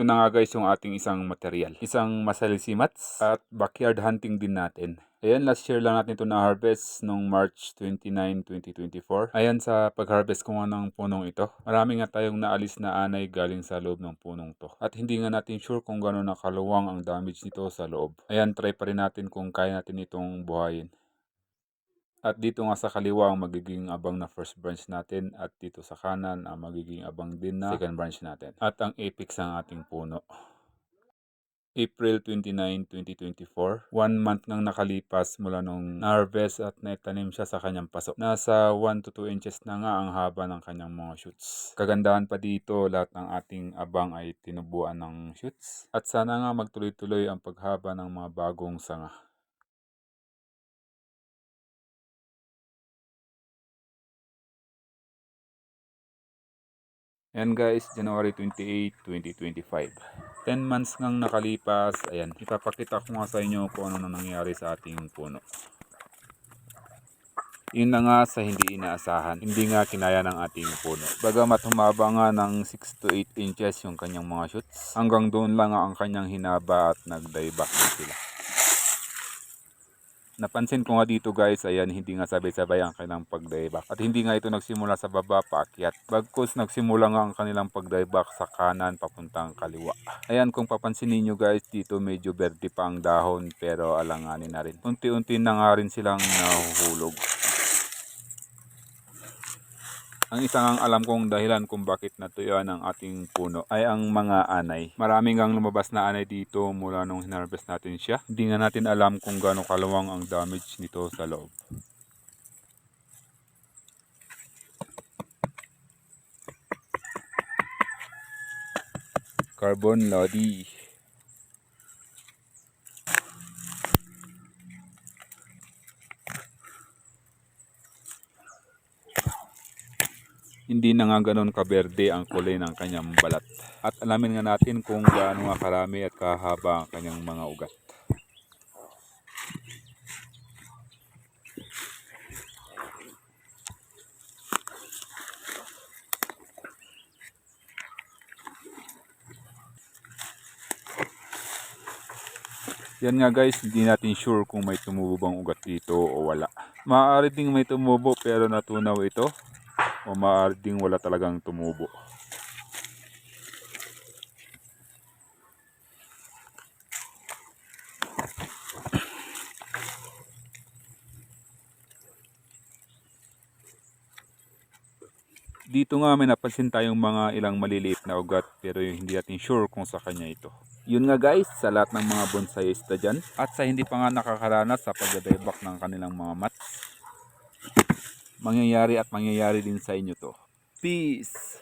ito na nga guys yung ating isang material. Isang masalimats at backyard hunting din natin. Ayan, last year lang natin ito na-harvest nung March 29, 2024. Ayan, sa pag-harvest ko nga ng punong ito, marami nga tayong naalis na anay galing sa loob ng punong to. At hindi nga natin sure kung gano'n nakaluwang ang damage nito sa loob. Ayan, try pa rin natin kung kaya natin itong buhayin. At dito nga sa kaliwa ang magiging abang na first branch natin at dito sa kanan ang magiging abang din na second branch natin. At ang apex ang ating puno. April 29, 2024. One month nang nakalipas mula nung na-harvest at naitanim siya sa kanyang paso. Nasa 1 to 2 inches na nga ang haba ng kanyang mga shoots. Kagandahan pa dito, lahat ng ating abang ay tinubuan ng shoots. At sana nga magtuloy-tuloy ang paghaba ng mga bagong sanga. Yan guys, January 28, 2025. 10 months ngang nakalipas, ayan, ipapakita ko nga sa inyo kung ano na nangyari sa ating puno. Yun na nga sa hindi inaasahan, hindi nga kinaya ng ating puno. Bagamat humaba nga ng 6 to 8 inches yung kanyang mga shoots, hanggang doon lang nga ang kanyang hinaba at nag-dieback na sila. Napansin ko nga dito guys, ayan, hindi nga sabay-sabay ang kanilang pag-dieback. At hindi nga ito nagsimula sa baba, paakyat. Bagkus nagsimula nga ang kanilang pag-dieback sa kanan papuntang kaliwa. Ayan, kung papansin niyo guys, dito medyo verde pa ang dahon pero alanganin na rin. Unti-unti na nga rin silang nahuhulog. Ang isang ang alam kong dahilan kung bakit natuyuan ang ating puno ay ang mga anay. Maraming ang lumabas na anay dito mula nung hinarvest natin siya. Hindi nga natin alam kung gaano kalawang ang damage nito sa loob. Carbon Lodi. Hindi na nga ganun kaberde ang kulay ng kanyang balat. At alamin nga natin kung gaano nga karami at kahaba ang kanyang mga ugat. Yan nga guys, hindi natin sure kung may tumubo bang ugat dito o wala. Maaari ding may tumubo pero natunaw ito o maaari wala talagang tumubo. Dito nga may napansin tayong mga ilang maliliit na ugat pero hindi natin sure kung sa kanya ito. Yun nga guys, sa lahat ng mga bonsaiista dyan at sa hindi pa nga nakakaranas sa pagdadayback ng kanilang mga mats, mangyayari at mangyayari din sa inyo to. Peace!